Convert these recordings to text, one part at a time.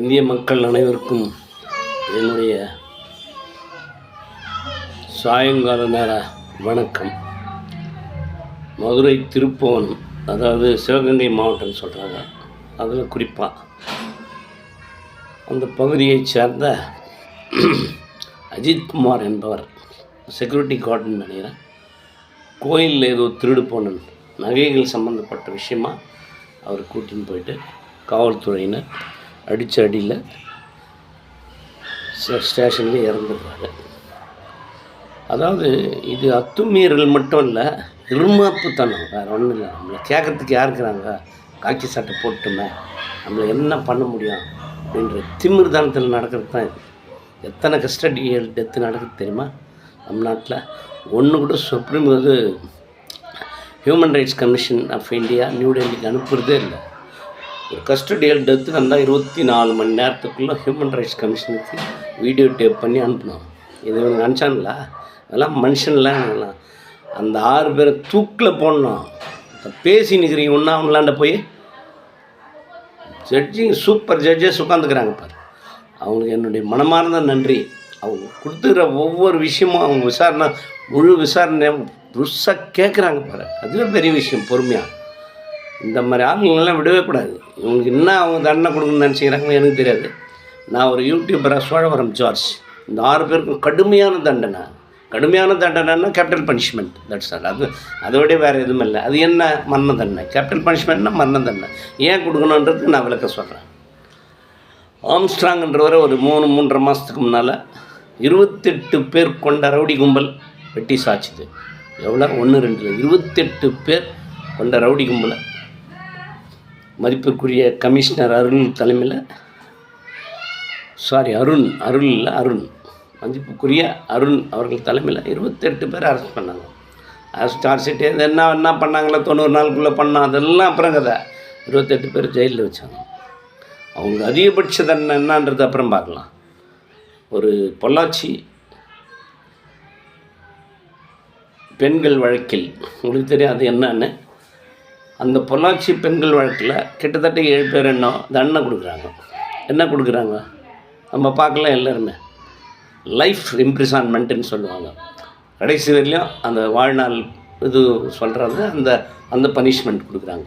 இந்திய மக்கள் அனைவருக்கும் என்னுடைய சாயங்கால நேர வணக்கம். மதுரை திருப்புவனம் அதாவது சிவகங்கை மாவட்டம்னு சொல்கிறாங்க அதில் குறிப்பாக அந்த பகுதியைச் சேர்ந்த அஜித்குமார் என்பவர் செக்யூரிட்டி கார்டுன்னு நினைக்கிறேன். கோயிலில் ஏதோ திருடு போனன் நகைகள் சம்மந்தப்பட்ட விஷயமா அவர் கூட்டின்னு போயிட்டு காவல்துறையினர் அடித்த அடியில் ஸ்டேஷன்லேயே இறந்துடுறாங்க அதாவது இது அத்துமீறல் மட்டும் இல்லை இருமாப்புத்தனம். வேறு ஒன்றும் இல்லை. நம்மளை கேட்கறதுக்கு யாருக்குறாங்க காக்கி சட்டை போட்டுமே. நம்மளை என்ன பண்ண முடியும்? அப்படின்ற திமிர்தானத்தில் நடக்கிறது தான் இது. எத்தனை கஸ்டடியல் டெத்து நடக்குது தெரியுமா? நம்ம நாட்டில் ஒன்று கூட சுப்ரீம் இது human rights commission of India new டெல்லிக்கு அனுப்புகிறதே இல்லை. ஒரு கஸ்டடியல் டெத்து வந்தால் இருபத்தி நாலு மணி நேரத்துக்குள்ளே ஹியூமன் ரைட்ஸ் கமிஷனுக்கு வீடியோ டேப் பண்ணி அனுப்பினோம். இது இவங்க நினச்சாங்களா? அதெல்லாம் மனுஷன்லாம் அந்த ஆறு பேரை தூக்கில் போடணும். பேசி நிற்கிறீங்க ஒன்றா அவங்களாண்ட போய் ஜட்ஜிங் சூப்பர் ஜட்ஜஸ் உட்காந்துக்கிறாங்க பாரு. அவங்களுக்கு என்னுடைய மனமார்ந்த நன்றி. அவங்க கொடுத்துக்கிற ஒவ்வொரு விஷயமும் அவங்க விசாரணை முழு விசாரணை புதுசாக கேட்குறாங்க பாரு. அதுவே பெரிய விஷயம் பொறுமையாக இந்த மாதிரி ஆளுங்களெல்லாம் விடவே கூடாது. இவங்களுக்கு என்ன அவங்க தண்டனை கொடுக்கணும்னு நினச்சிக்கிறாங்கன்னு எனக்கு தெரியாது. நான் ஒரு யூடியூபராக சோழவரம் ஜார்ஜ். இந்த ஆறு பேருக்கும் கடுமையான தண்டனை. கடுமையான தண்டனைன்னா கேபிட்டல் பனிஷ்மெண்ட் தட்ஸ் ஆல் அது அதோடய வேறு எதுவும் இல்லை. அது என்ன மரண தண்டனை? கேபிட்டல் பனிஷ்மெண்ட்னா மரண தண்டனை. ஏன் கொடுக்கணுன்றது நான் விளக்க சொல்கிறேன் ஆம்ஸ்ட்ராங்ன்றவரை ஒரு மூணு மூன்றரை மாதத்துக்கு முன்னால் இருபத்தெட்டு பேர் கொண்ட ரவுடி கும்பல் வெட்டி சாச்சுது எவ்வளோ ஒன்று ரெண்டு இருபத்தெட்டு பேர் கொண்ட ரவுடி கும்பலை மதிப்புக்குரிய கமிஷனர் அருள் தலைமையில் சாரி அருண் அருள் இல்லை அருண். மதிப்புக்குரிய அருண் அவர்கள் தலைமையில் இருபத்தெட்டு பேர் அரெஸ்ட் பண்ணாங்க. அரெஸ்ட் சார்ஜ் என்ன என்ன பண்ணாங்களோ தொண்ணூறு நாளுக்குள்ளே பண்ணால் அதெல்லாம் அப்புறம் கதை. இருபத்தெட்டு பேர் ஜெயிலில் வச்சாங்க. அவங்க அதிகபட்ச தண்டனை என்னன்றது அப்புறம் பார்க்கலாம். ஒரு பொள்ளாச்சி பெண்கள் வழக்கில் உங்களுக்கு தெரியும் அது என்னன்னு. அந்த பொள்ளாச்சி பெண்கள் வழக்கில் கிட்டத்தட்ட ஏழு பேர் என்ன தண்டனை கொடுக்குறாங்க. என்ன கொடுக்குறாங்க? நம்ம பார்க்கலாம் எல்லாருமே. லைஃப் இம்ப்ரிசான்மெண்ட்டுன்னு சொல்லுவாங்க. கடைசி வரையிலும் அந்த வாழ்நாள் இது சொல்கிறது அந்த அந்த பனிஷ்மெண்ட் கொடுக்குறாங்க.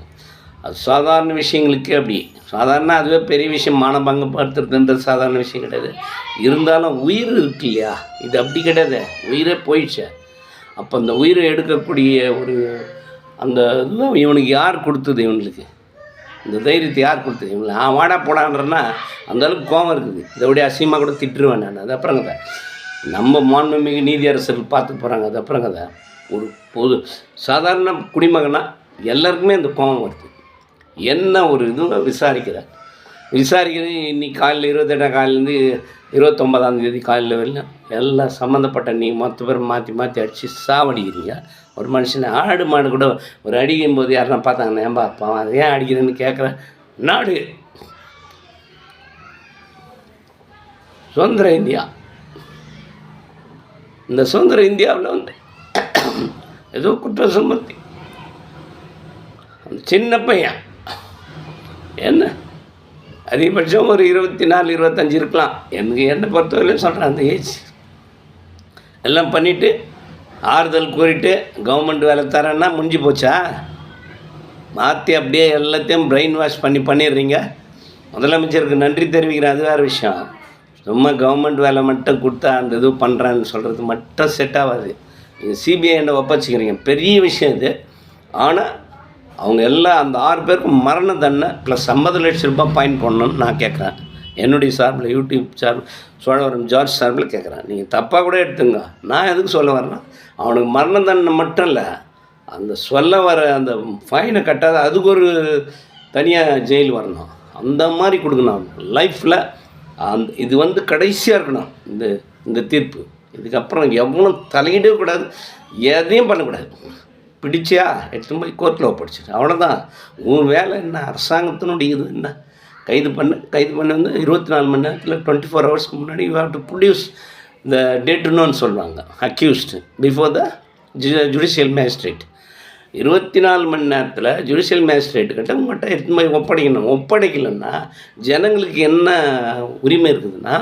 அது சாதாரண விஷயங்களுக்கே அப்படி. சாதாரண அதுவே பெரிய விஷயம். மானபங்கப்படுத்துறதுன்றது சாதாரண விஷயம் கிடையாது. இருந்தாலும் உயிர் இருக்கு இல்லையா? இது அப்படி கிடையாது. உயிரே போயிடுச்சு. அப்போ அந்த உயிரை எடுக்கக்கூடிய ஒரு அந்த இதெல்லாம் இவனுக்கு யார் கொடுத்தது இவனுக்கு? இந்த தைரியத்தை யார் கொடுத்தது? இவனுக்கு நான் வாடா போடான்றன்னா அந்த அளவுக்கு கோவம் இருக்குது. விட அசியமாக கூட திட்டுருவேன் நான். அது அப்புறம் கதை. நம்ம மாண்புமிகு நீதியரசர்கள் பார்த்து போகிறாங்க அது அப்புறம் கதை. ஒரு பொது சாதாரண குடிமகனா எல்லாருக்குமே அந்த கோவம் வருது. என்ன ஒரு இதுவும் விசாரிக்கிற. விசாரிக்கிறது இன்னைக்கு காலையில் இருபத்தெட்டாம் காலையிலேருந்து இருபத்தொம்பதாம் தேதி காலையில் வரலாம் எல்லாம் சம்மந்தப்பட்ட நீ மொத்த பேர் மாற்றி மாற்றி அடித்து சாவடிக்கிறீங்க. ஒரு மனுஷனை ஆடு மாடு கூட ஒரு அடிக்கும் போது யாருன்னா பார்த்தாங்கன்னா ஏன்பா பாவம் அதை ஏன் அடிக்கிறேன்னு கேட்குற நாடு. சுதந்திர இந்தியா. இந்த சுதந்திர இந்தியாவில் வந்து ஏதோ குற்றம் சுமத்தி. அந்த சின்ன பையன். என்ன? அதிகபட்சம் ஒரு இருபத்தி நாலு இருபத்தஞ்சி இருக்கலாம். எனக்கு என்னை பொறுத்தவரையிலும் சொல்கிறேன் அந்த ஏஜ். எல்லாம் பண்ணிவிட்டு ஆறுதல் கூறிட்டு கவர்மெண்ட் வேலை தரேன்னா முடிஞ்சு போச்சா? மாற்றி அப்படியே எல்லாத்தையும் பிரெயின் வாஷ் பண்ணி பண்ணிடுறீங்க. முதலமைச்சருக்கு நன்றி தெரிவிக்கிறேன். அது வேறு விஷயம். சும்மா கவர்மெண்ட் வேலை மட்டும் கொடுத்தா அந்த இது பண்ணுறேன்னு சொல்கிறது மட்டும் செட் ஆகாது. நீங்கள் சிபிஐ ஒப்பச்சிக்கிறீங்க பெரிய விஷயம் இது. ஆனால் அவங்க எல்லாம் அந்த ஆறு பேருக்கும் மரண தண்டனை ப்ளஸ் ஐம்பது லட்சம் ரூபாய் பாயிண்ட் பண்ணணும்னு நான் கேட்குறேன். என்னுடைய சார்பில் யூடியூப் சார்பில் சோழவரம் ஜார்ஜ் சார்பில் கேட்குறேன். நீங்கள் தப்பாக கூட எடுத்துங்க. நான் எதுக்கு சொல்ல வரேன்னா அவனுக்கு மரண தண்டனை மட்டும் இல்லை அந்த சொல்ல வர அந்த ஃபைனை கட்டாத அதுக்கு ஒரு தனியாக ஜெயில் வரணும். அந்த மாதிரி கொடுக்கணும். லைஃப்பில் அந்த இது வந்து கடைசியாக இருக்கணும். இந்த இந்த தீர்ப்பு. இதுக்கப்புறம் எவ்வளோ தலையிடவே கூடாது. எதையும் பண்ணக்கூடாது. பிடிச்சியா? எடுத்துன்னு போய் கோர்ட்டில் ஒப்படைச்சிடு அவ்வளோதான் உன் வேலை என்ன? அரசாங்கத்தினுடைய இது என்ன? கைது பண்ண. கைது பண்ண வந்து இருபத்தி நாலு மணி நேரத்தில் டுவெண்ட்டி ஃபோர் ஹவர்ஸ்க்கு முன்னாடி யூ ஹாவ் டு ப்ரொடியூஸ் இந்த டெட்னோன்னு சொல்லுவாங்க அக்யூஸ்டு பிஃபோர் த ஜு ஜுடிஷியல் மேஜிஸ்ட்ரேட் இருபத்தி நாலு மணி நேரத்தில் ஜுடிஷியல் மேஜிஸ்ட்ரேட்டுக்கிட்ட உங்கள்கிட்ட எடுத்துன்னு போய் ஒப்படைக்கணும். ஒப்படைக்கலைன்னா ஜனங்களுக்கு என்ன உரிமை இருக்குதுன்னா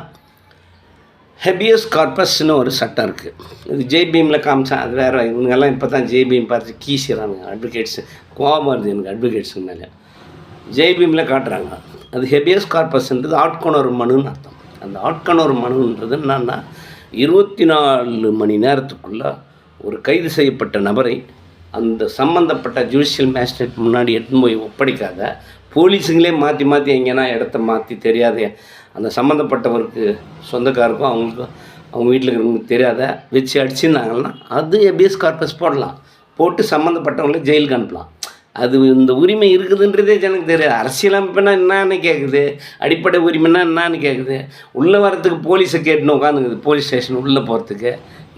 ஹெபியஸ் கார்பஸ்னு ஒரு சட்டம் இருக்குது இது ஜேபிஎம்மில் காமிச்சான் அது வேறு இவங்கெல்லாம் இப்போ தான் ஜேபிஎம் பார்த்து கீசிறானுங்க அட்வொகேட்ஸு கோபம் வருது எனக்கு அட்வொகேட்ஸுக்கு மேலே. ஜேபிஎம்மில் காட்டுறாங்க. அது ஹெபியஸ் கார்பஸ்ன்றது ஆட்கொணர் மனுன்னு அர்த்தம். அந்த ஆட்கொணர் மனுன்றது என்னன்னா இருபத்தி நாலு மணி நேரத்துக்குள்ளே ஒரு கைது செய்யப்பட்ட நபரை அந்த சம்மந்தப்பட்ட ஜுடிஷியல் மேஜிஸ்ட்ரேட் முன்னாடி எடுத்துன்னு போய் ஒப்படைக்காத. போலீஸுங்களே மாற்றி மாற்றி எங்கேனா இடத்த மாற்றி தெரியாத. அந்த சம்மந்தப்பட்டவருக்கு சொந்தக்காருக்கும் அவங்களுக்கும் அவங்க வீட்டில் இருக்கிறவங்களுக்கு தெரியாத வச்சு அடிச்சிருந்தாங்கன்னா அது எபிஎஸ் கார்பஸ் போடலாம். போட்டு சம்மந்தப்பட்டவங்கள ஜெயிலுக்கு அனுப்பலாம். அது இந்த உரிமை இருக்குதுன்றதே எனக்கு தெரியாது. அரசியலமைப்புனா என்னன்னு கேட்குது அடிப்படை உரிமைனா என்னன்னு கேட்குது உள்ளே வரத்துக்கு போலீஸை கேட்டுன்னு உட்காந்துக்குது. போலீஸ் ஸ்டேஷன் உள்ளே போகிறதுக்கு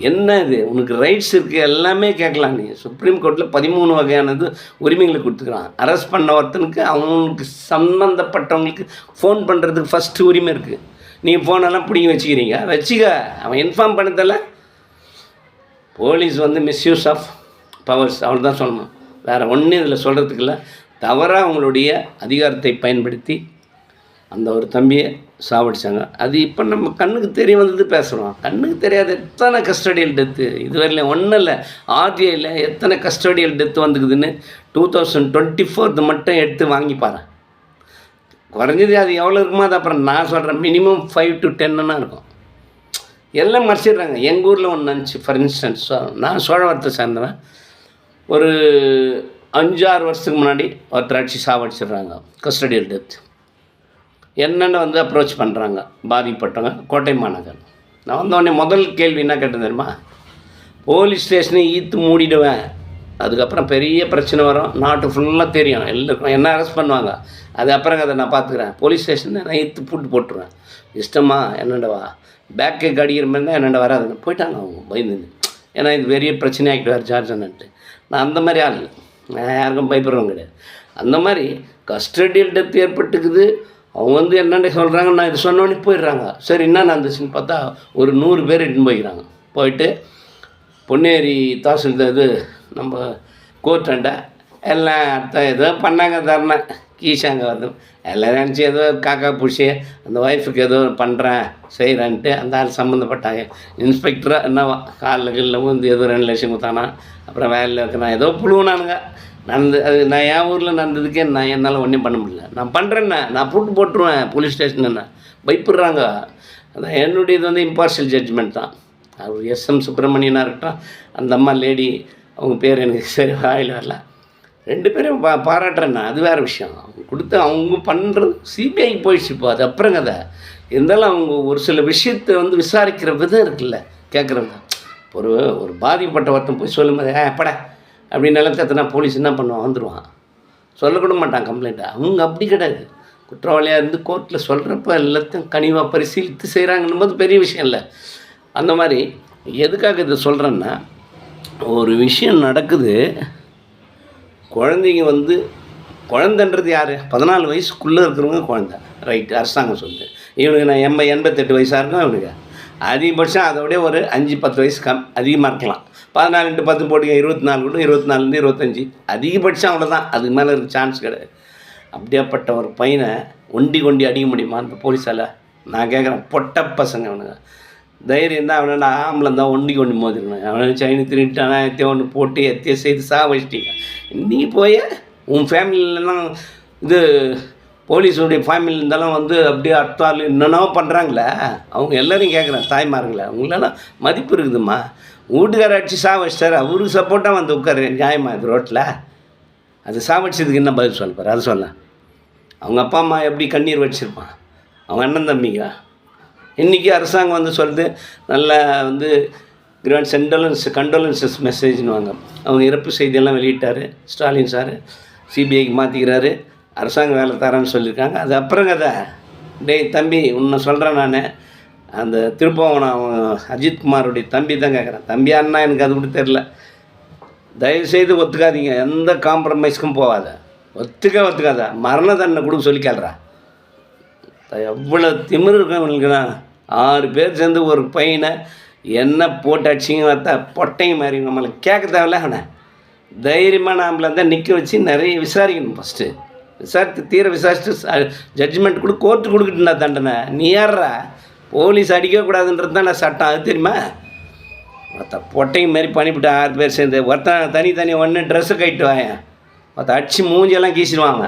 என்ன இது? உனக்கு ரைட்ஸ் இருக்குது எல்லாமே கேட்கலாம் நீ. சுப்ரீம் கோர்ட்டில் பதிமூணு வகையானது உரிமைகளை கொடுத்துக்கிறான் அரெஸ்ட் பண்ண ஒருத்தனுக்கு அவனுக்கு சம்மந்தப்பட்டவங்களுக்கு ஃபோன் பண்ணுறதுக்கு ஃபஸ்ட்டு உரிமை இருக்குது நீ ஃபோனெல்லாம் பிடிங்கி வச்சுக்கிறீங்க. வச்சுக்க. அவன் இன்ஃபார்ம் பண்ணதில்ல போலீஸ் வந்து மிஸ்யூஸ் ஆஃப் பவர்ஸ் அவள் தான் சொல்லணும். வேறு ஒன்றும் இதில் சொல்கிறதுக்கு இல்லை. தவறாக அவங்களுடைய அதிகாரத்தை பயன்படுத்தி அந்த ஒரு தம்பியை சாவடிச்சாங்க. அது இப்போ நம்ம கண்ணுக்கு தெரிய வந்தது பேசுகிறோம் கண்ணுக்கு தெரியாத எத்தனை கஸ்டடியல் டெத்து இதுவரையிலும் ஒன்றும் இல்லை. ஆர்டிஐயில் எத்தனை கஸ்டடியல் டெத்து வந்துக்குதுன்னு டூ தௌசண்ட் டுவெண்ட்டி ஃபோர்த்து மட்டும் எடுத்து வாங்கிப்பாரு. குறைஞ்சது அது எவ்வளோ இருக்குமோ அது அப்புறம் நான் சொல்கிறேன் மினிமம் ஃபைவ் டு டென்னுன்னா இருக்கும். எல்லாம் மறைச்சிடுறாங்க. எங்கள் ஊரில் ஒன்று நினச்சி ஃபார் இன்ஸ்டன்ஸ் நான் சோழவரத்தை சேர்ந்தவன். ஒரு அஞ்சாறு வருஷத்துக்கு முன்னாடி ஒருத்தர் அடிச்சு சாவடிச்சிடுறாங்க கஸ்டடியல் டெத் என்னென்ன வந்து அப்ரோச் பண்ணுறாங்க பாதிப்பட்டவங்க கோட்டை மாநகர். நான் வந்தோடனே முதல் கேள்வி என்ன கேட்டேன் தெரியுமா? போலீஸ் ஸ்டேஷனை ஈத்து மூடிடுவேன். அதுக்கப்புறம் பெரிய பிரச்சனை வரும். நாட்டு ஃபுல்லாக தெரியும். எல்லாருக்கும் என்ன அரெஸ்ட் பண்ணுவாங்க? அது அப்புறம் அதை நான் பார்த்துக்கிறேன். போலீஸ் ஸ்டேஷனில் நான் ஈத்து பூட்டு போட்டுருவேன். இஷ்டமா? என்னண்டவா பேக்கை கடிக்கிற மாதிரி தான் என்னென்ன வராதுன்னு. போயிட்டாங்க அவங்க. பயந்து ஏன்னா இது பெரிய பிரச்சனை ஆகிட்டு சார்ஜ் அண்ணன்ட்டு. நான் அந்த மாதிரி ஆள் நான் யாருக்கும் பயப்படுறவங்க கிடையாது. அந்த மாதிரி கஸ்டடியல் டெத் ஏற்பட்டுக்குது. அவங்க வந்து என்னென்ன சொல்கிறாங்க நான் இது சொன்னோடனே போயிடுறாங்க. சரி என்ன நடந்துச்சுன்னு பார்த்தா ஒரு நூறு பேர் இட்டுன்னு போய்க்கிறாங்க. போயிட்டு பொன்னேரி தாசில்தார் இது நம்ம கோர்ட்டாண்ட எல்லாம் அடுத்த ஏதோ பண்ணாங்க தரணேன் கீஷாங்க வந்து எல்லோரும் நினச்சி ஏதோ காக்கா பிடிச்சி அந்த ஒய்ஃபுக்கு ஏதோ பண்ணுறேன் செய்கிறேன்ட்டு அந்த ஆள் சம்மந்தப்பட்டாங்க. இன்ஸ்பெக்டராக என்னவா காலில் கீழில் வந்து ஏதோ ரெண்டு லட்சம் கொடுத்தானா அப்புறம் வேலையில் இருக்கிறான் ஏதோ புழுவுனானுங்க. நடந்து அது நான் என் ஊரில் நடந்ததுக்கே நான் என்னால் ஒன்றும் பண்ண முடியல. நான் பண்ணுறேன்னே நான் போட்டு போட்டுருவேன் போலீஸ் ஸ்டேஷன் என்ன. பயப்படுறாங்க. அதான் என்னுடையது வந்து இம்பார்ஷியல் ஜட்ஜ்மெண்ட் தான். அவர் எஸ்எம் சுப்பிரமணியனாக இருக்கட்டும் அந்த அம்மா லேடி அவங்க பேர் எனக்கு சரி வாயில் வரல. ரெண்டு பேரும் பா பாராட்டுறேண்ணா அது வேறு விஷயம். அவங்க கொடுத்து அவங்க பண்ணுறது சிபிஐக்கு போயிடுச்சு இப்போ அது அப்புறம் கதை இருந்தாலும் அவங்க ஒரு சில விஷயத்தை வந்து விசாரிக்கிற விதம் இருக்குல்ல கேட்குறவங்க ஒரு ஒரு பாதிக்கப்பட்ட ஒருத்தன் போய் சொல்லும்போது ஏ பட அப்படின்னாலும் நிலத்தத்தினா போலீஸ் என்ன பண்ணுவான் வந்துடுவான் சொல்லக்கூட மாட்டான் கம்ப்ளைண்ட்டை அவங்க அப்படி கிடையாது. குற்றவாளியாக இருந்து கோர்ட்டில் சொல்கிறப்ப எல்லாத்தையும் கனிவாக பரிசீலித்து செய்கிறாங்கன்னும் போது பெரிய விஷயம் இல்லை. அந்த மாதிரி எதுக்காக இதை சொல்கிறேன்னா ஒரு விஷயம் நடக்குது. குழந்தைங்க வந்து குழந்தைன்றது யார்? பதினாலு வயசுக்குள்ளே இருக்கிறவங்க குழந்தை. ரைட்டு அரசாங்கம் சொல்லுது. இவனுக்கு நான் எண்ப எண்பத்தெட்டு வயசாக இருக்கும் இவனுக்கு. அதிகபட்சம் அதை விட ஒரு அஞ்சு பத்து வயசு கம் அதிகமாக இருக்கலாம். பதினாலு இன்ட்டு பத்து போட்டிங்க இருபத்தி நாலு கூட இருபத்தி நாலுலேருந்து இருபத்தஞ்சி. அதிகபட்சம் அவ்வளோதான் அதுக்கு மேலே இருக்க சான்ஸ் கிடையாது. அப்படியாப்பட்ட ஒரு பையனை ஒண்டி கொண்டி அடிக்க முடியுமா அந்த போலீஸால் நான் கேட்குறேன் பொட்ட பசங்க அவனுங்க தைரியம் தான் அவனை ஆம்பளம் தான் ஒண்டி ஒன்று மோதிருக்கணும் அவனை சைனி திருட்டானா எத்தையோ ஒன்று போட்டு எத்தையோ செய்து சா வச்சிட்டீங்க நீ போய் உன் ஃபேமிலியிலலாம் இது போலீஸுடைய ஃபேமிலி இருந்தாலும் வந்து அப்படியே அட்டால் என்னென்னவோ பண்ணுறாங்களே அவங்க எல்லோரும் கேட்குறேன் தாய்மார்களே அவங்களெல்லாம் மதிப்பு இருக்குதும்மா. வீட்டுக்கார அடிச்சு சா வச்சிட்டாரு அவருக்கு சப்போர்ட்டாக வந்து உட்காரு நியாயமா இது ரோட்டில் அது சாவடிச்சதுக்கு என்ன பதில் சொல்லப்பார் போகிற அது சொல்ல அவங்க அப்பா அம்மா எப்படி கண்ணீர் வச்சிருப்பான்? அவங்க அண்ணன் தம்பிங்க இன்றைக்கி அரசாங்கம் வந்து சொல்லுது நல்லா வந்து கிராண்ட் சென்டோலன்ஸ் கண்டோலன்சஸ் மெசேஜ்னுவாங்க அவங்க இறப்பு செய்தியெல்லாம் வெளியிட்டார் ஸ்டாலின் சார் சிபிஐக்கு மாற்றிக்கிறாரு அரசாங்கம் வேலை தரேன்னு சொல்லியிருக்காங்க. அது அப்புறம் கதை. டேய் தம்பி உன்னை சொல்கிறேன் நான். அந்த திருப்பவனம் அவன் அஜித்குமாருடைய தம்பி தான் கேட்குறேன் தம்பி அண்ணா எனக்கு அது கூட தெரில தயவுசெய்து ஒத்துக்காதீங்க. எந்த காம்ப்ரமைஸ்க்கும் போகாத. ஒத்துக்க ஒத்துக்காத. மரண தண்டனை கொடுக்க சொல்லி கேள்றா எவ்வளோ திமிர் இருக்கவங்களுக்குண்ணா ஆறு பேர் சேர்ந்து ஒரு பையனை என்ன போட்டு அடிச்சிங்க பார்த்தா பொட்டைங்க மாதிரி நம்மளை கேட்க தேவையில்ல அவனை. தைரியமாக நாமளை தான் நிற்க வச்சு நிறைய விசாரிக்கணும் ஃபஸ்ட்டு விசாரித்து தீர விசாரிச்சுட்டு ஜட்ஜ்மெண்ட் கூட கோர்ட்டு கொடுக்கட்டுண்டா தண்டனை. நீ ஏறுறா போலீஸ் அடிக்கக்கூடாதுன்றது தான் நான் சட்டம். அது தெரியுமா? மற்ற பொட்டைங்க மாதிரி பண்ணிவிட்டு ஆறு பேர் சேர்ந்து ஒருத்தன் தனி தனி ஒன்று ட்ரெஸ்ஸு கட்டிட்டு வாயன். மற்ற அடிச்சு மூஞ்சியெல்லாம் கீசிடுவாங்க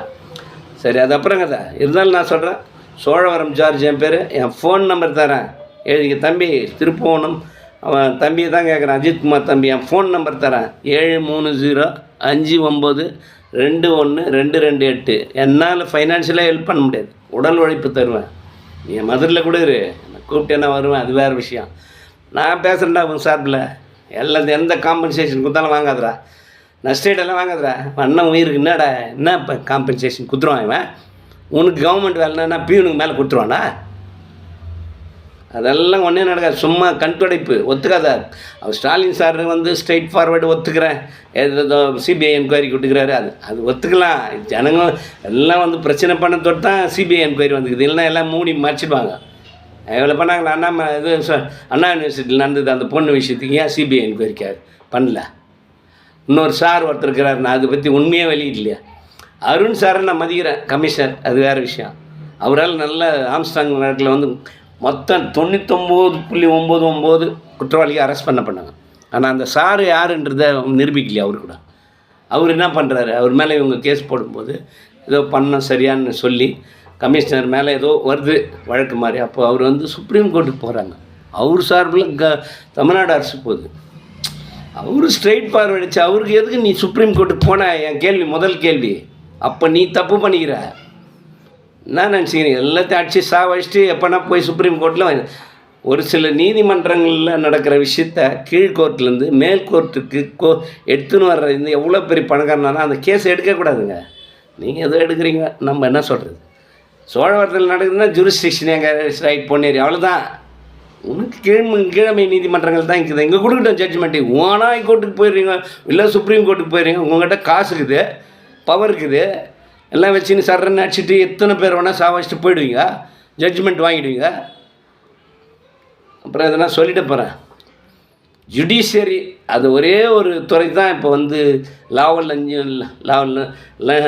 சரி அது அப்புறம் கதை. இருந்தாலும் நான் சொல்கிறேன் சோழவரம் ஜார்ஜ் என் பேர். என் ஃபோன் நம்பர் தரேன். எழுதிக்க தம்பி திருப்போணம் அவன் தம்பியை தான் கேட்குறான் அஜித்குமார் தம்பி என் ஃபோன் நம்பர் தரேன். ஏழு மூணு ஜீரோ அஞ்சு ஒம்பது ரெண்டு ஒன்று ரெண்டு ரெண்டு எட்டு. என்னால் ஃபைனான்ஷியலாக ஹெல்ப் பண்ண முடியாது. உடல் உழைப்பு தருவேன். என் மதுரில் கூட இரு. என்னை கூப்பிட்டு என்ன வருவேன் அது வேறு விஷயம். நான் பேசுகிறேன்டா உன் சார்பில். எல்லாம் எந்த காம்பன்சேஷன் கொடுத்தாலும் வாங்காதடா. நஷ்டீடெல்லாம் வாங்காதடா. அண்ணன் உயிருக்கு என்னடா? என்ன இப்போ காம்பன்சேஷன் குத்துருவான் இவன்? உனக்கு கவர்மெண்ட் வேலைன்னா பியூனுக்கு மேலே கொடுத்துருவானா அதெல்லாம் ஒன்றே நடக்காது. சும்மா கண் துடைப்பு ஒத்துக்காத. அவர் ஸ்டாலின் சார் வந்து ஸ்ட்ரைட் ஃபார்வேர்டு ஒத்துக்கிறேன். ஏதோ சிபிஐ என்கொயரி கொடுக்குறாரு. அது அது ஒத்துக்கலாம். ஜனங்க எல்லாம் வந்து பிரச்சனை பண்ண தொட்டு தான் சிபிஐ என்கொயரி வந்துக்குது. இல்லைன்னா எல்லாம் மூடி மறைச்சிடுவாங்க. எவ்வளோ பண்ணாங்களா? அண்ணா ம- இது அண்ணா யூனிவர்சிட்டியில் நடந்தது அந்த பொண்ணு விஷயத்துக்கு ஏன் சிபிஐ என்கொயரிக்காரு பண்ணல? இன்னொரு சார் ஒருத்தர் இருக்கிறார். நான் அதை பற்றி உண்மையே வெளியிடலையா. அருண் சாரை நான் மதிக்கிறேன் கமிஷனர். அது வேறு விஷயம். அவரால் நல்ல ஆம்ஸ்டாங் வழக்கில் வந்து மொத்தம் தொண்ணூத்தொம்பது புள்ளி ஒம்பது ஒம்பது குற்றவாளியை அரெஸ்ட் பண்ண பண்ணாங்க ஆனால் அந்த சார் யாருன்றதை நிரூபிக்கலையா அவர் கூட. அவர் என்ன பண்ணுறாரு அவர் மேலே இவங்க கேஸ் போடும்போது ஏதோ பண்ண சரியான்னு சொல்லி கமிஷனர் மேலே ஏதோ வருது வழக்கு மாதிரி. அப்போ அவர் வந்து சுப்ரீம் கோர்ட்டுக்கு போகிறாங்க அவர் சார்பில் க தமிழ்நாடு அரசு போகுது. அவர் ஸ்ட்ரைட் பார்வடிச்சு அவருக்கு எதுக்கு நீ சுப்ரீம் கோர்ட்டுக்கு போன? என் கேள்வி முதல் கேள்வி. அப்போ நீ தப்பு பண்ணிக்கிற. என்ன நினச்சிக்கிறீங்க எல்லாத்தையும் அடிச்சு சாவடிச்சுட்டு எப்போனா போய் சுப்ரீம் கோர்ட்டில் ஒரு சில நீதிமன்றங்களில் நடக்கிற விஷயத்த கீழ் கோர்ட்லேருந்து மேல் கோர்ட்டுக்கு கோ எடுத்துன்னு வர்ற இந்த எவ்வளோ பெரிய பணக்காரனாலும் அந்த கேஸ் எடுக்கக்கூடாதுங்க நீங்கள் எதோ எடுக்கிறீங்க? நம்ம என்ன சொல்கிறது சோழவரத்தில் நடக்குதுன்னா ஜூரிஸ்டிக்ஷன் எங்கள் ரைட் பொன்னேரி அவ்வளோதான் உனக்கு கீழ்மை கீழமை நீதிமன்றங்கள் தான் இருக்குது. இங்கே கொடுக்கட்டும் ஜட்ஜ்மெண்ட்டு ஓனா கோர்ட்டுக்கு போயிடுறீங்க இல்லை சுப்ரீம் கோர்ட்டுக்கு போயிடுறீங்க உங்கள்கிட்ட காசு இருக்குது. பவர் இருக்குது. எல்லாம் வச்சுன்னு சர்றன்னு அடிச்சுட்டு எத்தனை பேர் வேணால் சாவச்சிட்டு போயிடுவீங்க. ஜட்ஜ்மெண்ட் வாங்கிடுவீங்க. அப்புறம் இதெல்லாம் சொல்லிட்டு போகிறேன் ஜுடிஷியரி அது ஒரே ஒரு துறை தான் இப்போ வந்து லாவல் லஞ்சம் லாவல்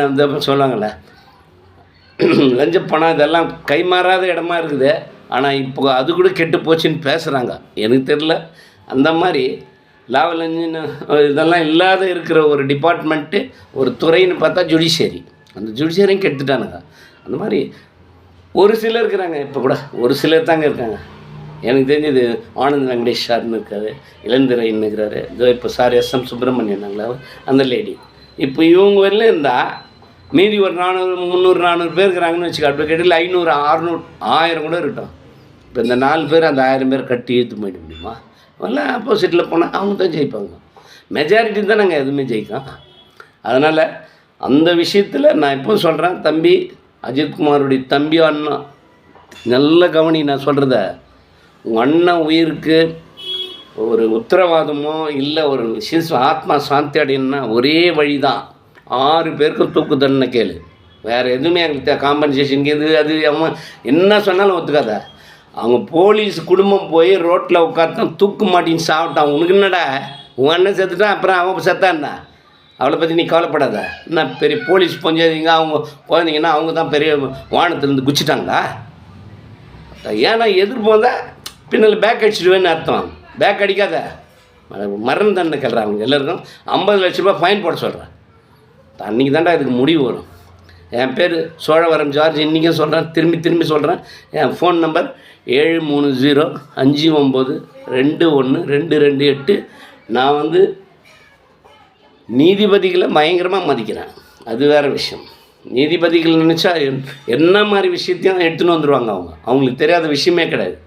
இந்த சொல்லுவாங்கள்ல லஞ்ச பணம் இதெல்லாம் கைமாறாத இடமா இருக்குது. ஆனால் இப்போ அது கூட கெட்டு போச்சுன்னு பேசுகிறாங்க எனக்கு தெரில அந்த மாதிரி லாவல் இன்ஜின் இதெல்லாம் இல்லாத இருக்கிற ஒரு டிபார்ட்மெண்ட்டு ஒரு துறைன்னு பார்த்தா ஜுடிஷியரி அந்த ஜுடிஷியரியும் கெட்டுட்டானுங்க. அந்த மாதிரி ஒரு சிலர் இருக்கிறாங்க இப்போ கூட. ஒரு சிலர் தாங்க இருக்காங்க. எனக்கு தெரிஞ்சது ஆனந்த் வெங்கடேஷ் சார்னு இருக்காரு இளந்திரைன்னு இருக்கிறாரு. இதோ இப்போ சார் எஸ் எம் சுப்பிரமணியனாங்களா அந்த லேடி இப்போ இவங்க வரல இருந்தால் மீதி ஒரு நானூறு முந்நூறு நானூறு பேர் இருக்கிறாங்கன்னு வச்சுக்க அட்வொகேட்டில் ஐநூறு அறுநூறு ஆயிரம் கூட இருக்கட்டும். இப்போ இந்த நாலு பேர் அந்த ஆயிரம் பேர் கட்டி இழுத்து போயிட முடியுமா? எல்லாம் ஆப்போசிட்டில் போனால் அவங்க தான் ஜெயிப்பாங்க. மெஜாரிட்டி தான் நாங்கள் எதுவுமே ஜெயிக்கோம். அதனால் அந்த விஷயத்தில் நான் எப்போ சொல்கிறேன் தம்பி அஜித்குமாருடைய தம்பி அண்ணன் நல்ல கவனி நான் சொல்கிறத உங்கள் அண்ணன் உயிருக்கு ஒரு உத்தரவாதமோ இல்லை ஒரு சிசு ஆத்மா சாந்தி அடையணும்னா ஒரே வழி தான் ஆறு பேருக்கும் தூக்கு தண்டனை கேளு. வேறு எதுவுமே எங்களுக்கு காம்பன்சேஷன் இது அது அவன் என்ன சொன்னாலும் ஒத்துக்காத. அவங்க போலீஸ் குடும்பம் போய் ரோட்டில் உட்காந்து தூக்கு மாட்டின்னு சாப்பிட்டான். உனக்கு என்னடா? உன் அண்ணன் செத்துட்டான் அப்புறம் அவன் செத்தான்டா அவளை பற்றி நீ கவலைப்படாத. என்ன பெரிய போலீஸ் பஞ்சாயத்துங்க அவங்க குழந்தைங்கன்னா அவங்க தான் பெரிய வானத்துலேருந்து குச்சிட்டாங்களா? ஏன்னா எதிர்ப்பு வந்தால் பின்னால் பேக் அடிச்சிடுவேன்னு அர்த்தம். பேக் அடிக்காத. ம- மரண தண்டனை கல்றாங்க அவங்க எல்லாருக்கும் ஐம்பது லட்ச ரூபாய் ஃபைன் போட சொல்கிறேன் அன்றைக்கி தாண்டா இதுக்கு முடிவு வரும். என் பேர் சோழவரம் ஜார்ஜ். இன்றைக்கும் சொல்கிறேன் திரும்பி திரும்பி சொல்கிறேன் என் ஃபோன் நம்பர் ஏழு மூணு ஜீரோ அஞ்சு ஒம்பது ரெண்டு ஒன்று ரெண்டு ரெண்டு எட்டு. நான் வந்து நீதிபதிகளை பயங்கரமாக மதிக்கிறேன். அது வேறு விஷயம். நீதிபதிகள் நினச்சா என்ன மாதிரி விஷயத்தையும் எடுத்துன்னு வந்துடுவாங்க அவங்க. அவங்களுக்கு தெரியாத விஷயமே கிடையாது.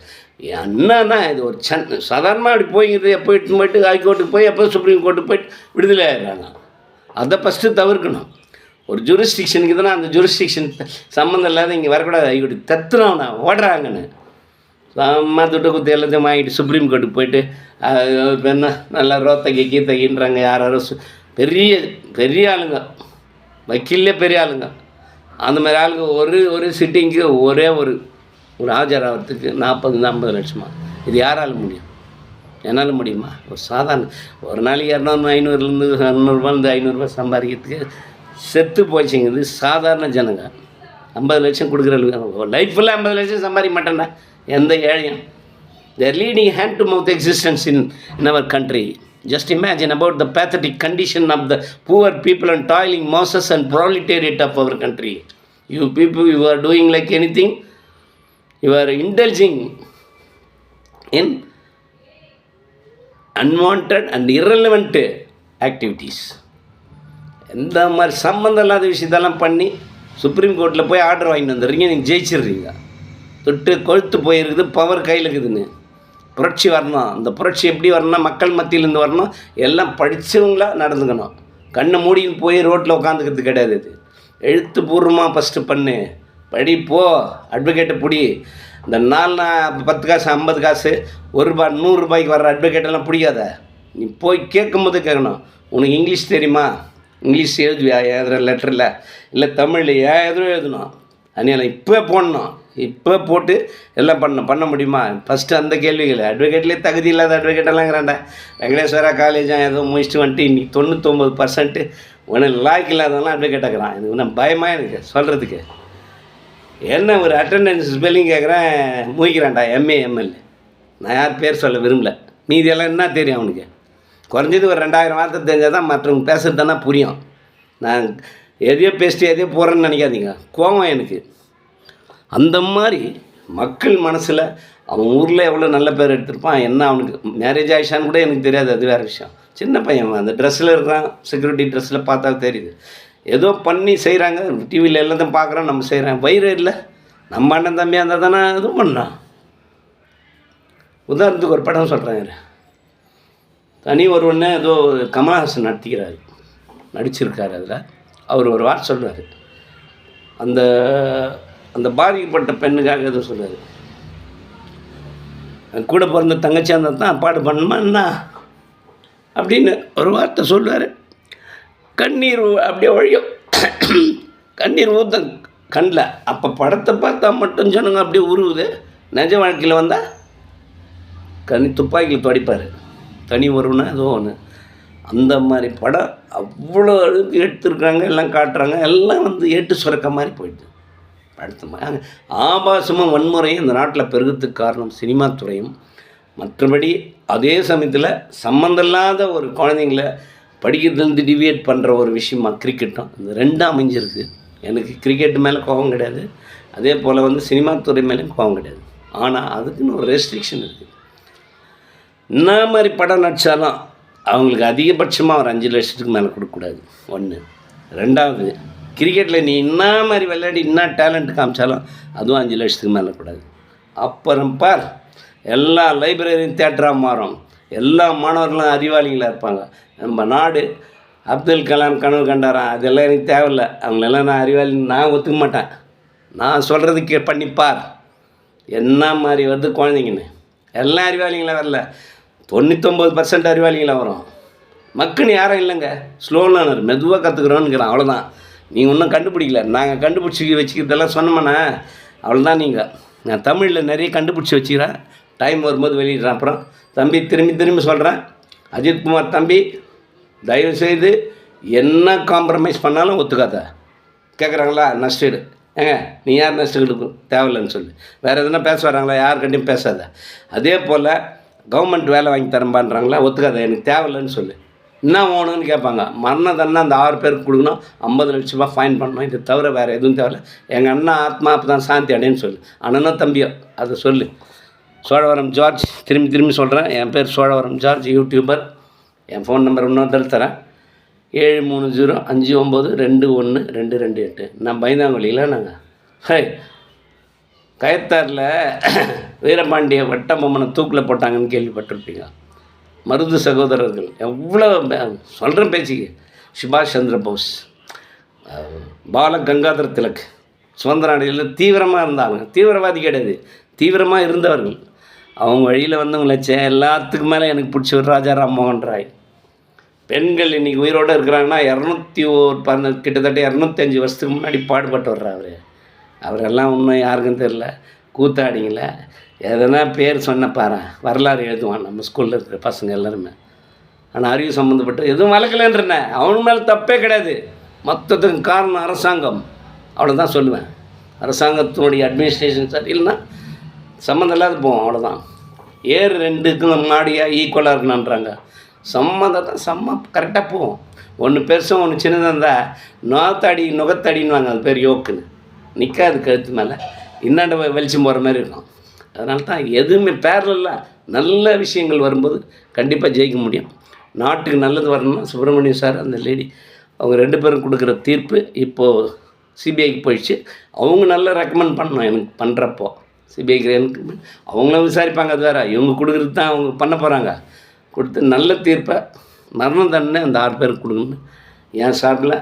என்னன்னா இது ஒரு சன் சாதாரணமாக அப்படி போய்ங்கிறது எப்போ எடுத்துன்னு போயிட்டு ஹைகோர்ட்டுக்கு போய் எப்போ சுப்ரீம் கோர்ட்டுக்கு போயிட்டு விடுதலை ஆயிடுறாங்க. அதை ஃபஸ்ட்டு தவிர்க்கணும். ஒரு ஜூரிஸ்டிக்ஷனுக்கு தானே அந்த ஜூரிஸ்டிக்ஷன் சம்மந்தம் இல்லாத இங்கே வரக்கூடாது. ஹைகோர்ட்டுக்கு தத்துனவனா ஓடுறாங்கன்னு. அம்மா துட்டு குத்து எல்லாத்தையும் வாங்கிட்டு சுப்ரீம் கோர்ட்டுக்கு போயிட்டு அது என்ன நல்லா ரோத்தகி கீத்தகின்றாங்க யார் யாரோ பெரிய பெரிய ஆளுங்க. வக்கீல்லே பெரிய ஆளுங்க. அந்த மாதிரி ஆளுங்க ஒரு ஒரு சிட்டிங்க்கு ஒரே ஒரு ஒரு ஆஜராகிறதுக்கு நாற்பது ஐம்பது லட்சமா. இது யாரால முடியும்? என்னால் முடியுமா? ஒரு சாதாரண ஒரு நாளைக்கு இரநூறு ஐநூறுலேருந்து இரநூறுபாலேருந்து ஐநூறுரூவா சம்பாதிக்கிறதுக்கு செத்து போச்சுங்கிறது சாதாரண ஜனங்க. ஐம்பது லட்சம் கொடுக்குற லைஃப்பில் ஐம்பது லட்சம் சம்பாதிக்க மாட்டேன்டா. எந்த ஏழையும். Their leading hand to mouth existence in in our country just imagine about the pathetic condition of the poor people and toiling masses and proletariat of our country you people you are doing like any thing you are indulging in unwanted and irrelevant activities இந்த மாதிரி சம்மந்தம் இல்லாத விஷயத்தெல்லாம் பண்ணி supreme கோர்ட்டில் போய் order வாங்கிட்டு வந்துடுறீங்க நீங்கள் ஜெயிச்சிடுறீங்க. தொட்டு கொழுத்து போயிருக்குது பவர் கையில் இருக்குதுன்னு. புரட்சி வரணும். அந்த புரட்சி எப்படி வரணும்னா மக்கள் மத்தியிலேருந்து வரணும். எல்லாம் படித்தவங்களா நடந்துக்கணும். கண்ணை மூடின்னு போய் ரோட்டில் உட்காந்துக்கிறது கிடையாது இது. எழுத்துப்பூர்வமாக ஃபஸ்ட்டு பண்ணு. படி போ. அட்வொகேட்டை பிடி. இந்த நாலு பத்து காசு ஐம்பது காசு ஒரு ரூபா நூறுரூபாய்க்கு வர்ற அட்வொகேட்டெல்லாம் பிடிக்காத. நீ போய் கேட்கும்போது கேட்கணும். உனக்கு இங்கிலீஷ் தெரியுமா? இங்கிலீஷ் எழுதுவியா? எழுதுகிற லெட்டரில் இல்லை தமிழில் ஏன் எதுவும் எழுதணும் அதனால் இப்போ போடணும். இப்போ போட்டு எல்லாம் பண்ணணும். பண்ண முடியுமா? ஃபஸ்ட்டு அந்த கேள்விகள். அட்வொகேட்லேயே தகுதி இல்லாத அட்வொகேட்டெல்லாங்கிறாண்டா வெங்கடேஸ்வரா காலேஜாக ஏதோ முடிச்சுட்டு வந்துட்டு இன்னைக்கு தொண்ணூத்தொம்பது பர்சன்ட்டு உனக்கு லாய்க்கு இல்லாதவங்களாம் அட்வொகேட்டாக்குறான் இது ஒன்றும் பயமாக எனக்கு சொல்கிறதுக்கு என்ன ஒரு அட்டண்டன்ஸ் ஸ்பெல்லிங் கேட்குறேன் மூய்க்கிறான்டா எம்ஏ எம்எல்ஏ நான் யார் பேர் சொல்ல விரும்பல. மீதியெல்லாம் என்ன தெரியும் அவனுக்கு? குறைஞ்சது ஒரு ரெண்டாயிரம் வார்த்தை தெரிஞ்சால் தான் மற்றவங்க பேசுறது புரியும். நான் எதையோ பேசிட்டு எதையோ போகிறேன்னு நினைக்காதீங்க. கோவம் எனக்கு. அந்த மாதிரி மக்கள் மனசில் அவன் ஊரில் எவ்வளோ நல்ல பேர் எடுத்திருப்பான் என்ன அவனுக்கு? மேரேஜ் ஆயிடுச்சான்னு கூட எனக்கு தெரியாது அது வேறு விஷயம். சின்ன பையன் அந்த ட்ரெஸ்ஸில் இருக்கிறான் செக்யூரிட்டி ட்ரெஸ்ஸில் பார்த்தா தெரியுது. ஏதோ பண்ணி செய்கிறாங்க டிவியில் எல்லாத்தையும் பார்க்குறோம் நம்ம செய்கிறோம் வயிறு இல்லை. நம்ம அண்ணன் தம்பியாக இருந்தால் தானே இதுவும் பண்ணான் உதாரணத்துக்கு ஒரு படம் சொல்கிறேன் தனி ஒருவனே ஏதோ கமலஹாசன் நடத்திக்கிறாரு நடிச்சிருக்காரு அதில். அவர் ஒரு வார்த்தை சொல்கிறார் அந்த அந்த பாதிக்கப்பட்ட பெண்ணுக்காக எதுவும் சொல்கிறார் என் கூட பிறந்த தங்கச்சியாக இருந்தால் தான் பாடு பண்ணணுமா என்ன? அப்படின்னு ஒரு வார்த்தை சொல்லுவார் கண்ணீர் அப்படியே ஒழியும். கண்ணீர் ஊத்த கண்ணில் அப்போ படத்தை பார்த்தா மட்டும் ஜனங்க அப்படியே உருவுது. நிஜ வாழ்க்கையில் வந்தால் கண்ணி துப்பாக்கியில் படிப்பார் தனி ஒருவனா ஏதோ ஒன்று அந்த மாதிரி படம் அவ்வளோ அளவுக்கு எடுத்துருக்காங்க எல்லாம் காட்டுறாங்க எல்லாம் வந்து ஏட்டு சுரக்க மாதிரி போயிடுது. அடுத்த மாதிரி ஆபாசமும் வன்முறையும் இந்த நாட்டில் பெருகிறதுக்கு காரணம் சினிமா துறையும். மற்றபடி அதே சமயத்தில் சம்மந்தமில்லாத ஒரு குழந்தைங்கள படிக்கிறதுலேருந்து டிவியேட் பண்ணுற ஒரு விஷயமா கிரிக்கெட்டும் இந்த ரெண்டும் அமைஞ்சிருக்கு எனக்கு கிரிக்கெட் மேலே கோபம் கிடையாது. அதே போல் வந்து சினிமா துறை மேலேயும் கோபம் கிடையாது. ஆனால் அதுக்குன்னு ஒரு ரெஸ்ட்ரிக்ஷன் இருக்குது என்ன மாதிரி படம் நடித்தாலும் அவங்களுக்கு அதிகபட்சமாக ஒரு அஞ்சு லட்சத்துக்கு மேலே கொடுக்கக்கூடாது ஒன்று ரெண்டாவது கிரிக்கெட்டில் நீ என்ன மாதிரி விளையாடி என்ன டேலண்ட் காமிச்சாலும் அதுவும் அஞ்சு லட்சத்துக்கு மேலே கூடாது. அப்புறம் பார் எல்லா லைப்ரரியும் தேட்டராக மாறும். எல்லா மாணவர்களும் அறிவாளிகளாக இருப்பாங்க. நம்ம நாடு அப்துல் கலாம் கனவு கண்டாராம் அதெல்லாம் எனக்கு தேவையில்லை. அவங்களெல்லாம் நான் அறிவாளி நான் ஒத்துக்க மாட்டேன். நான் சொல்கிறதுக்கு பண்ணிப்பார். என்ன மாதிரி வருது குழந்தைங்கன்னு? எல்லாம் அறிவாளிங்களாக வரல? தொண்ணூத்தொம்பது பர்சன்ட் அறிவாளிகளாக வரும். மக்குன்னு யாரும் இல்லைங்க. ஸ்லோ லேர்னர் மெதுவாக கற்றுக்குறோன்னுங்கிறான் அவ்வளோதான் நீங்கள் ஒன்றும் கண்டுபிடிக்கல. நாங்கள் கண்டுபிடிச்சி வச்சுக்கிறதெல்லாம் சொன்னோம்னா அவ்வளோதான் நீங்கள் நான் தமிழில் நிறைய கண்டுபிடிச்சி வச்சுக்கிறேன். டைம் வரும்போது வெளியிடுறேன். அப்புறம் தம்பி திரும்பி திரும்பி சொல்கிறேன் அஜித்குமார் தம்பி தயவுசெய்து என்ன காம்ப்ரமைஸ் பண்ணாலும் ஒத்துக்காத. கேட்குறாங்களா நஷ்டீடு ஏங்க நீ யார் நஷ்டீடு தேவையில்லைன்னு சொல்லு. வேறு எதுனா பேச வராங்களா? யாருக்கிட்டையும் பேசாத. அதே போல் கவர்மெண்ட் வேலை வாங்கி தரம்பான்றாங்களா? ஒத்துக்காத எனக்கு தேவையில்லைன்னு சொல்லு. என்ன வேணும்னு கேட்பாங்க. மரண தண்டனை அந்த ஆறு பேருக்கு கொடுக்கணும். ஐம்பது லட்ச ரூபாய் ஃபைன் பண்ணணும். இது தவிர வேறு எதுவும் தேவையில்ல. எங்கள் அண்ணா ஆத்மா அப்போ தான் சாந்தி அடைன்னு சொல்லு. அண்ணனும் தம்பியோ அதை சொல்லு. சோழவரம் ஜார்ஜ் திரும்பி திரும்பி சொல்கிறேன் என் பேர் சோழவரம் ஜார்ஜ் யூடியூபர் என் ஃபோன் நம்பர் இன்னொரு தரேன். ஏழு மூணு ஜீரோ அஞ்சு ஒம்பது ரெண்டு ஒன்று ரெண்டு ரெண்டு எட்டு. நான் பயந்தாங்கொழியில் நாங்கள் ஹை கயத்தாரில் வீரபாண்டிய வட்டபொம்மனை தூக்கில் போட்டாங்கன்னு கேள்விப்பட்டிருப்பீங்க. மருது சகோதரர்கள் எவ்வளோ சொல்கிறேன் பேச்சுக்கு. சுபாஷ் சந்திர போஸ் பால கங்காதர திலக் சுதந்திர அடையில் தீவிரமாக இருந்தாங்க. தீவிரவாதி கிடையாது தீவிரமாக இருந்தவர்கள். அவங்க வழியில் வந்தவங்களச்சே எல்லாத்துக்கும் மேலே எனக்கு பிடிச்சவர் ராஜா ராம்மோகன் ராய். பெண்கள் இன்றைக்கி உயிரோடு இருக்கிறாங்கன்னா இரநூத்தி ஒரு பன்ன கிட்டத்தட்ட இரநூத்தஞ்சு வருஷத்துக்கு முன்னாடி பாடுபட்டு வர்றார் அவர். அவரெல்லாம் இன்னும் யாருக்கும் தெரில கூத்தாடிங்கள. எதனா பேர் சொன்ன பாரு வரலாறு எழுதுவான் நம்ம ஸ்கூலில் இருக்கிற பசங்க எல்லாருமே. ஆனால் அறிவு சம்மந்தப்பட்ட எதுவும் வளர்க்கலன்றன. அவனுக்கு மேலே தப்பே கிடையாது. மொத்தத்துக்கு காரணம் அரசாங்கம். அவ்வளோதான் சொல்லுவேன். அரசாங்கத்தினுடைய அட்மினிஸ்ட்ரேஷன் சார் இல்லைன்னா சம்மந்தம் இல்லாத போவோம் அவ்வளோதான் ஏர் ரெண்டுக்கும் மாடியாக ஈக்குவலாக இருக்கணுன்றாங்க சம்மந்தம் தான் செம்ம கரெக்டாக போவோம். ஒன்று பெருசும் ஒன்று சின்னதாக இருந்தால் நோத்தடி நுகத்தடின்னுவாங்க அது பேர் யோக்குன்னு. நிற்காது கழுத்து மேலே. இன்னாண்ட வெளிச்சம் போகிற மாதிரி இருக்கும். அதனால தான் எதுவுமே பேரலாக நல்ல விஷயங்கள் வரும்போது கண்டிப்பாக ஜெயிக்க முடியும். நாட்டுக்கு நல்லது வரணும்னா சுப்பிரமணியம் சார் அந்த லேடி அவங்க ரெண்டு பேரும் கொடுக்குற தீர்ப்பு இப்போது சிபிஐக்கு போயிடுச்சு. அவங்க நல்லா ரெக்கமெண்ட் பண்ணணும் எனக்கு பண்ணுறப்போ சிபிஐக்கு எனக்கு அவங்களும் விசாரிப்பாங்க அது வேறு. இவங்க கொடுக்குறது தான் அவங்க பண்ண போகிறாங்க கொடுத்து நல்ல தீர்ப்பை மரணம் தண்டனை அந்த ஆறு பேருக்கு கொடுக்கணும் என் சார்பில்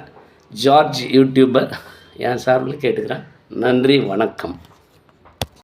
ஜார்ஜ் யூடியூபர் என் சார்பில் கேட்டுக்கிறேன். நன்றி வணக்கம்.